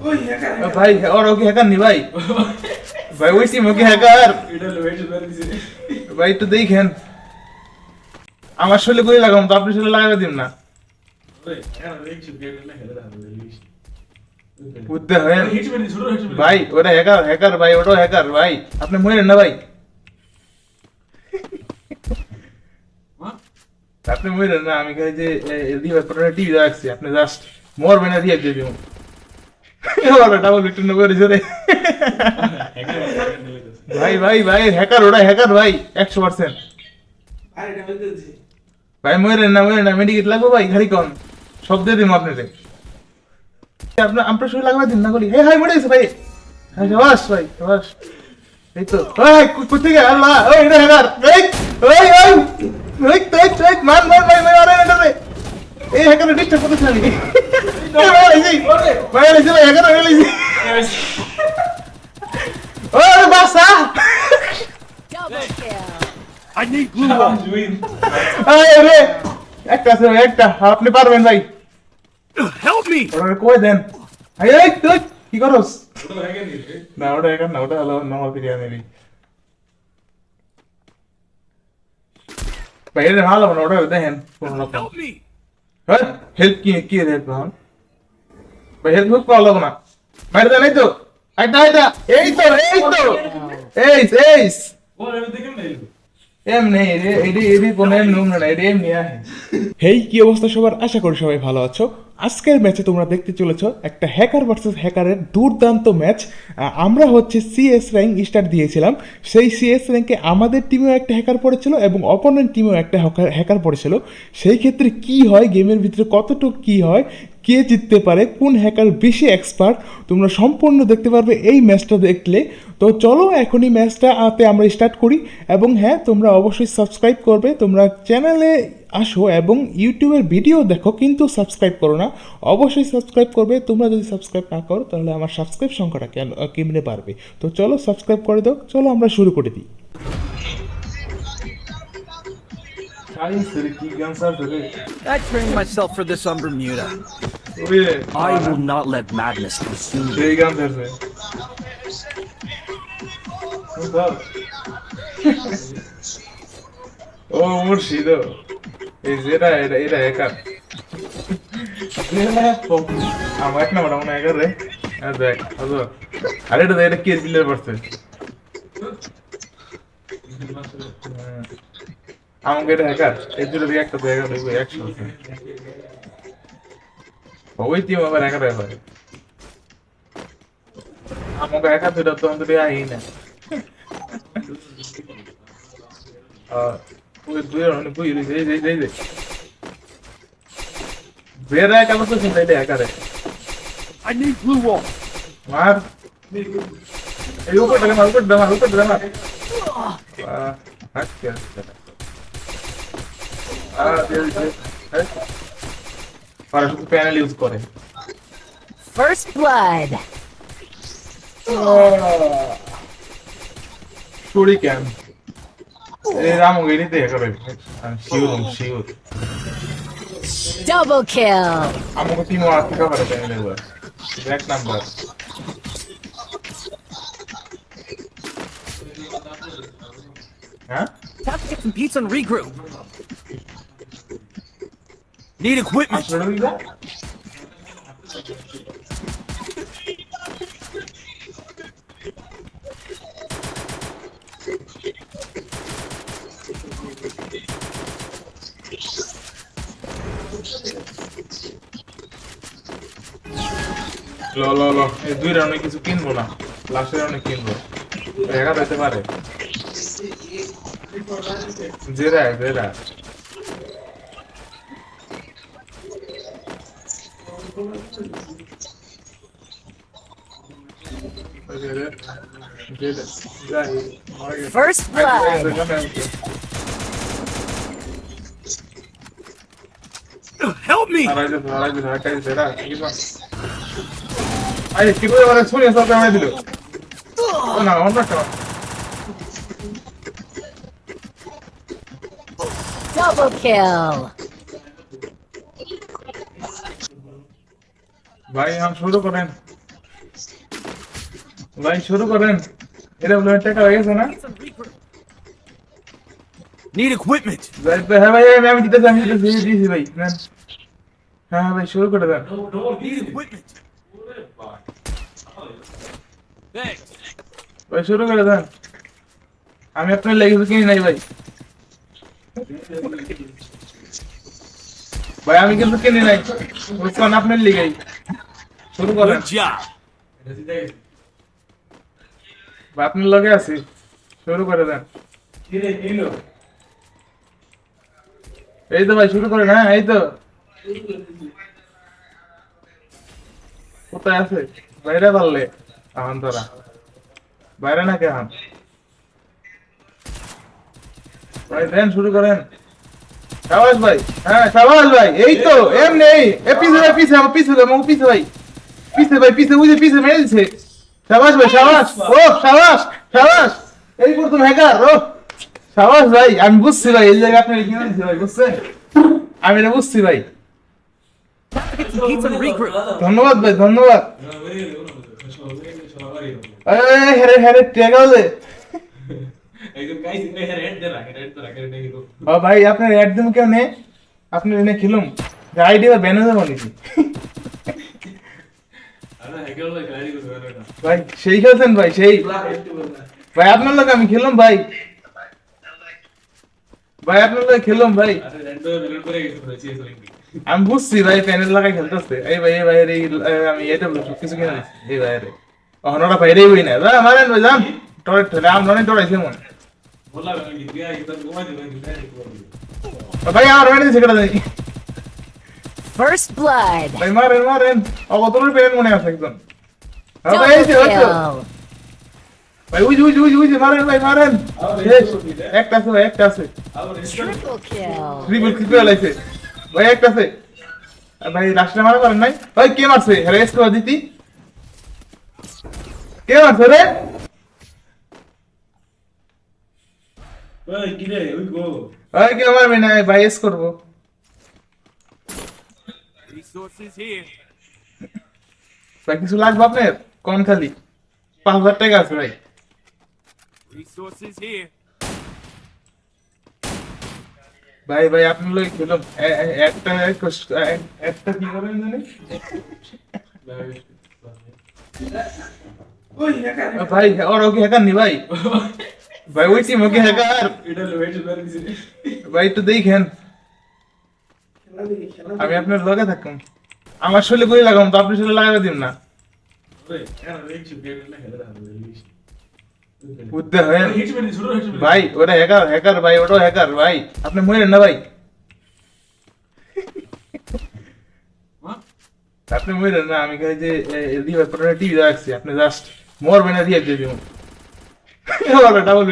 ওই হ্যাকার ভাই ওর ওকে হ্যাকার নি ভাই? ভাই ওই টিম ওকে হ্যাকার ভাই একটু দেখেন। আমার শরীরে গুলি লাগাম তো আপনি শরীরে লাগাবে দিন না। হয় ভাই ওটা হ্যাকার হ্যাকার ভাই ওটাও হ্যাকার ভাই। আপনি মরেন না ভাই। আপনি মরেন না আমি যে রিভাইভ টিভি রাখছি আপনি জাস্ট মরবে না রিভাইভ দিয়ে দিব ওরা ডাবল বিটন করে জোরে ভাই ভাই ভাই হ্যাকার ওটা হ্যাকার ভাই, একশো পার্সেন্ট ভাই মরেন না মরেন না মেডিকেট লাগবে ভাই, খালি কম লাগবে দিন বলি হে হাই, মরে ভাই। ভাই বাস এই তো ওই কোথেকে? ওই এই হ্যাকার ডিস্টার্ব করতে চালি ভাই এসে ভাই হ্যাকার গেছে ওই বাসা। I need blue আরে রে একটা আছে একটা। আপনি পারবেন ভাই। Help me! ওরা কই দেন? এই এই তুই কি করস? ওটা হ্যাকার নি না ওটা এখন না ওটা হলো নর্মাল বিরিয়ানি নেই ভাই এটা ভালো না ওটা দেখেন কোন! হ্যাঁ? হেল্প কি কি হেল্প হন ভাই হেল্প না। এই তো আইটা এই তো এই তো। এই এই না না হেই, কি অবস্থা সবার? আশা করি সবাই ভালো আছো। আজকের ম্যাচে তোমরা দেখতে চলেছ একটা হ্যাকার ভার্সেস হ্যাকারের দুর্দান্ত ম্যাচ। আমরা হচ্ছে সিএস র্যাঙ্ক স্টার্ট দিয়েছিলাম। সেই সিএস র্যাঙ্কে আমাদের টিমেও একটা হ্যাকার পড়েছিল এবং অপোনেন্ট টিমেও একটা হ্যাকার পড়েছিল। সেই ক্ষেত্রে কি হয়? গেমের ভিতরে কতটুকু কি হয়? কে জিততে পারে, কোন হ্যাকার বেশি এক্সপার্ট তোমরা সম্পূর্ণ দেখতে পারবে এই ম্যাচটা দেখলে। তো চলো এখনই ম্যাচটা আতে আমরা স্টার্ট করি এবং হ্যাঁ তোমরা অবশ্যই সাবস্ক্রাইব করবে। তোমরা চ্যানেলে আসো এবং ইউটিউবের ভিডিও দেখো, কিন্তু সাবস্ক্রাইব করো না। অবশ্যই সাবস্ক্রাইব করবে। তোমরা যদি সাবস্ক্রাইব না করো, তাহলে আমার সাবস্ক্রাইব সংখ্যাটা কেমনে বাড়বে? তো চলো সাবস্ক্রাইব করে দাও। চলো আমরা শুরু করে দিই। I trained myself for this on Bermuda. I will not let madness consume me. ও মুর্শিদ এই যেটা এটা এটা হ্যাকার আমার এক নাম্বার মনে হ্যাকার রে দেখ আরে এটা এটা কে দিলে পড়ছে আমাকে এটা হ্যাকার এর জন্য একটা হ্যাকার দেখবে একশো ওই টিম আবার হ্যাকার হয় আমাকে একা দুটা তো অন্তত আই না ওই দুই অনেক বুঝি এই এই এই চিন্তা এটা. মার। এই উপর থেকে মার উপর উপর হাট কে আহ দিয়ে দিছে হ্যাঁ আর শুধু প্যানেল ইউজ করে First blood. Shuriken. Eravamo grinite করে শিওর শিওর Double kill. আমাকে টিম আর থেকে পারে প্যানেল এবার এক নাম্বার হ্যাঁ Time to get some pizza and regroup. Need equipment. আসলে দিদা ল ল ল এই দুই রাউন্ডে কিছু কিনবো না লাস্টের রাউন্ডে কিনবো দেখা পেতে পারে জেরা জেরা First blood. Help me! আরে কি করে মানে শুনে সব কামাই দিল না অন্য একটা Double kill. ভাই हम শুরু করেন ভাই শুরু করেন। এটা বলে টাকা হয়ে গেছে না. ভাই ভাই, হ্যাঁ ভাই আমি- দিতেছি আমি দিতেছি দিয়েছি ভাই। হ্যাঁ ভাই শুরু করে দেন. ভাই শুরু করে দেন। আমি আপনার লেগে কিনি নাই ভাই। ভাই আমি কিন্তু কিনি নাই। আপনার লিগেই। শুরু করেন Good job. এটা জিতে গেছে। ভাই আপনার লগে আছি। শুরু করে দেন। কি কি? এই তো ভাই শুরু করেন হ্যাঁ এই তো। কোথায় আছে বাইরে পারলে আহান তোরা। বাইরে না কেহান ভাই দেন শুরু করেন। সাবাস ভাই হ্যাঁ সাবাস ভাই এই তো এমনি এই এ পিছে ভাই পিছে আমার পিছে ভাই পিছে ভাই। পিছে ভাই পিছে বুঝে পিছে মেরে দিছে। সাবাস ভাই সাবাস। ও সাবাস সাবাস। এই প্রথম হ্যাকার ও। সাবাস ভাই আমি বুঝছি ভাই এই জায়গায় আপনি কিনে দিচ্ছে ভাই বুঝছেন? আমি এটা বুঝছি ভাই. ধন্যবাদ ভাই ধন্যবাদ। ও ভাই আপনার অ্যাড কেউ নে আপনি এনে খেলুম। আইডি বা ব্যানে যাব নাকি আরে, হ্যাকার হলো, গাড়ি করবে, আরে এটা। ভাই সেই খেলছেন ভাই সেই ভাই আপনার লোক আমি খেললাম ভাই ভাই আপনার লোক খেললাম ভাই আরে, রেড করে, রেড করে গেছে, পুরো CS রেড। আমি বুঝছি ভাই প্যানেল লাগাই খেলতেছে এই ভাই এই ভাই এই আমি এটা সব কিছু কিনে দিচ্ছি এই ভাই রে অহনরা বাইরেই হই না যা মারেন ভাই যান টরে ঠেলে আম ননে টরাইছে মন বললাম, আমি গিয়ে গিয়ে গিয়ে তার ঘুমাই দিবে, গিয়ে গিয়ে ঘুমাই দিবে। ভাই আমার মেরে দিছে কেটে দেয় First blood. ভাই মারেন মারেন অবতরের প্যানেল মনে আছে একদম হ্যাঁ ভাই এই Double যে। ভাই উই উই উই উই মারেন ভাই মারেন একটা আছে ভাই একটা আছে. ট্রিপল কিল লাইছে ভাই একটা আছে ভাই লাস্টে মারা পারেন নাই ভাই কে মারছে রেস করে দিতি কে মারছে রে ওই, কি রে, ওই গো। ভাই কে মারবে না ভাই এস করব Resources here. ভাই কিছু লাগবে আপনার? কোন খালি। পাঁচ হাজার টাকা আছে ভাই। Resources here. ভাই ভাই আপনার লোক খেলাম এ- এ- একটা কষ্ট- এ- একটা কি করেন জানি? ভাই ওর ওকে হ্যাকার নি ভাই। ভাই ওই টিম ওকে হ্যাকার এটা হলো, এটা বের দিছে। ভাই একটু দেখেন আমি আপনার লগে থাকুন আমার শরীরে গুলি লাগাম তো আপনি শরীরে লাগাবে দিন না। ভাই, ওটা হ্যাকার হ্যাকার ভাই, ওটাও হ্যাকার ভাই আপনি মরেন না ভাই? আপনি মরেন না, আমি যে টিভি রাখছি আপনি জাস্ট মরবেন না দিয়ে দিব ওরা ডাবল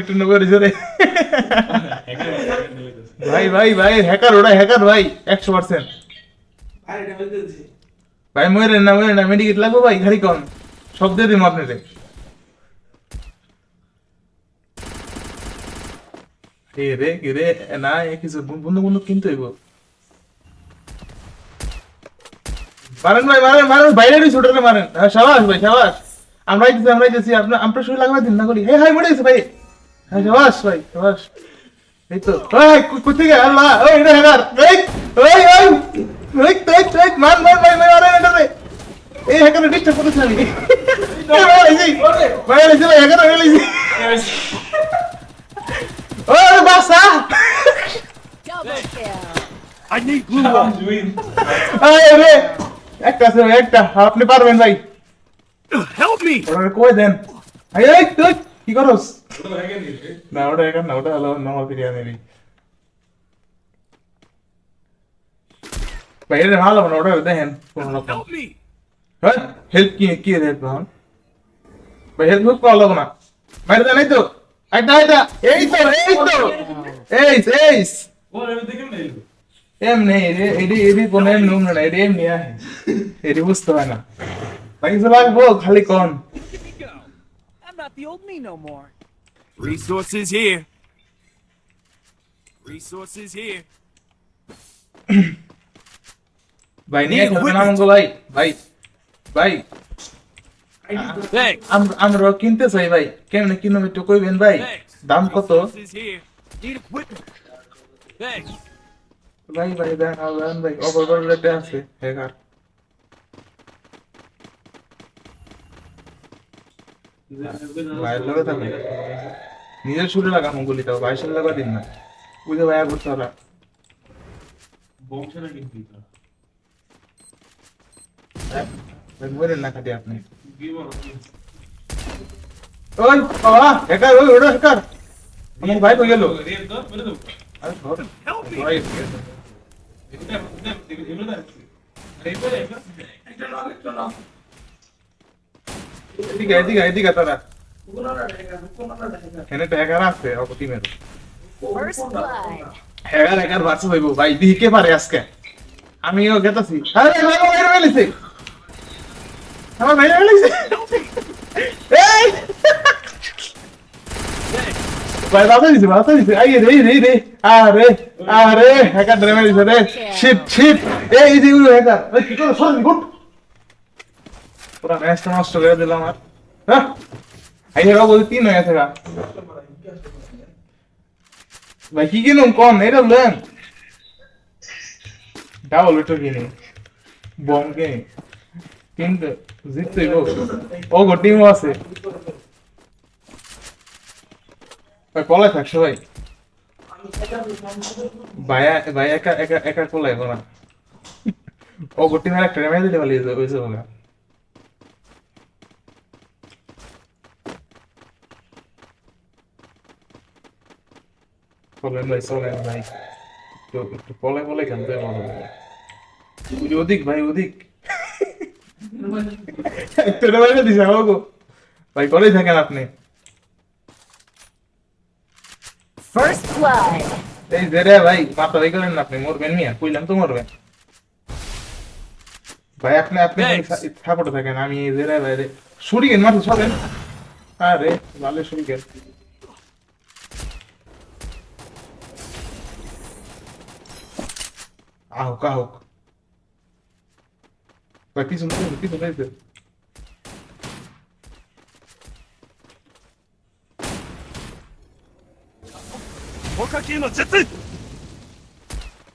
জোরে ভাই ভাই ভাই হ্যাকার ওটা হ্যাকার ভাই একশো পার্সেন্ট দিছে। ভাই মরেন না মরেন না মেডিকেট লাগবে ভাই খালি কন। সব দিয়ে আপনাকে রে কি রে না কিছু বন্ধু বন্ধু কিনতে হইব। মারেন ভাই মারেন মারেন বাইরে মারেন। হ্যাঁ সাবাস ভাই সাবাস। আমরা আইতেছি আমরা আইতেছি আপনার আপনার শরীর লাগবে দিন না করি। হে হাই মরে গেছে ভাই। হ্যাঁ সাবাস ভাই সাবাস। এই তো কোথা থেকে ওই মান মান ডিস্টার্ব ভাই হয়ে kill. I need blue. আরে একটা আছে ভাই, একটা। আপনি পারবেন ভাই। Help me. কই দেন? এই এই কি করস? ওটা হ্যাকার নিয়ে গেছে। না ওটা এখন না ওটা হলো নর্মাল বিরিয়ানি নেই ভাই এটা ভালো না ওটা দেখেন কোনো রকম Help me. হ্যাঁ হেল্প কি কি হেল্প হন ভাই হেল্প হেল্প করা লাগবে না বাইরে দেন এই তো আইটা আইটা এই তো এই তো এইস এইস ও, এটা দেখে কেমনে এলো? এমনি এডি এডি এডি কোন এম নুম না এডি এমনি আহে এডি বুঝতে হয় না ভাই কিছু লাগবো খালি কোন Go. I'm not the old me no more. Resources here. Resources here. ভাই নিয়ে খেলবেন আমাকে ভাই ভাই ভাই আমরা কিনতে চাই ভাই কেমনে কিনুম একটু কইবেন ভাই দাম কত. ভাই ভাই দেন ভাই রেটে আছে হ্যাকার ভাইয়ের লগে থাকে নিজের শুরু লাগাম গুলিটা ভাই শুরু লাগা দিন না বুঝে ভাইয়া করতে ওরা বংশে না কিন্তু ভাই না খাটি আপনি ওই বাবা হ্যাকার ওই ওটা হ্যাকার আমার ভাই কই গেল রেড দাও বলে দাও আরে ধর ভাই এটা এটা এগুলো দাও এটা এদিকে এদিকে এদিকে তারা এখানে তো আছে হইব ভাই পারে আজকে আমিও গেতাছি আরে ভাই আমার এই ভাই বাতা দিছে বাতা দিছে আই রে রে রে আরে আরে হ্যাকার ধরে মেলেছে রে শিট শিট এই যে হ্যাকার কি করে সর গুড পুরা ম্যাচটা নষ্ট করে দিলাম আর হ্যাঁ? তিন হয়ে গা। ভাই, কি কিনুম কোন? এটা লেন ডাবল ওইটা কিনি বম কিনি কিন্তু জিততে গো। গো টিমও আছে। ভাই পলাই থাকছো ভাই? ভাইয়া ভাই, একা একা একা পলাই না ও গো টিমের একটা রেমে দিতে পারলি ওইসব বলা। চলেন ভাই চলেন ভাই একটু পলে পলে খেলতে ভাই বাইরে দিছে ভাই থাকেন আপনি। First blood. এই যে রে ভাই মাথা ভাই করেন না আপনি মরবেন মিয়া কইলাম তো মরবেন। ভাই আপনি আপনি. সাপোর্টে থাকেন আমি এই যে রে ভাই রে। শুরিগেন মাথা চলেন আরে ভালো shuriken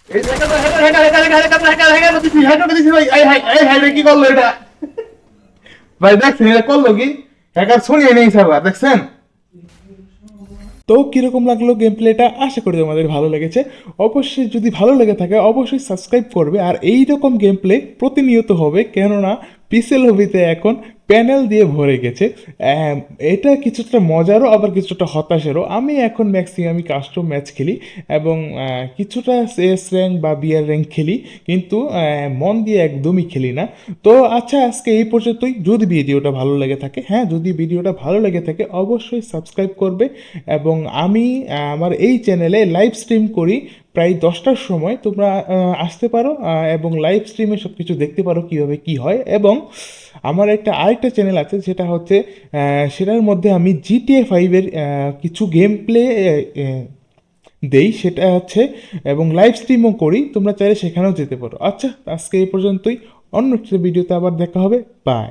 hacker hacker hacker hacker hacker hacker দিছি হ্যাকার দিছি ভাই দেখছেন এটা করল কি হ্যাকার শুনিয়ে নেই সার্ভার দেখছেন তো কীরকম লাগল গেম প্লেটা আশা করি তোমাদের ভালো লেগেছে। অবশ্যই যদি ভালো লেগে থাকে, অবশ্যই সাবস্ক্রাইব করবে। আর এই রকম গেম প্লে প্রতিনিয়ত হবে। কেননা পিসেল হবিতে এখন প্যানেল দিয়ে ভরে গেছে। এটা কিছুটা মজারও, আবার কিছুটা হতাশেরও। আমি এখন ম্যাক্সিমামই কাস্টম ম্যাচ খেলি এবং কিছুটা এস র্যাঙ্ক বা বিয়ার র্যাঙ্ক খেলি, কিন্তু মন দিয়ে একদমই খেলি না। তো আচ্ছা আজকে এই পর্যন্তই। যদি ভিডিওটা ভালো লেগে থাকে হ্যাঁ যদি ভিডিওটা ভালো লেগে থাকে, অবশ্যই সাবস্ক্রাইব করবে এবং আমি আমার এই চ্যানেলে লাইভ স্ট্রিম করি প্রায় দশটার সময়। তোমরা আসতে পারো এবং লাইভ স্ট্রিমে সব কিছু দেখতে পারো কীভাবে কী হয় এবং আমার একটা, আরেকটা চ্যানেল আছে, সেটা হচ্ছে সেটার মধ্যে আমি জিটিএ ফাইভের কিছু গেম প্লে দেই, সেটা হচ্ছে, এবং লাইভ স্ট্রিমও করি, তোমরা চাইলে সেখানেও যেতে পারো। আচ্ছা আজকে এই পর্যন্তই। অন্য একটা ভিডিওতে আবার দেখা হবে। বাই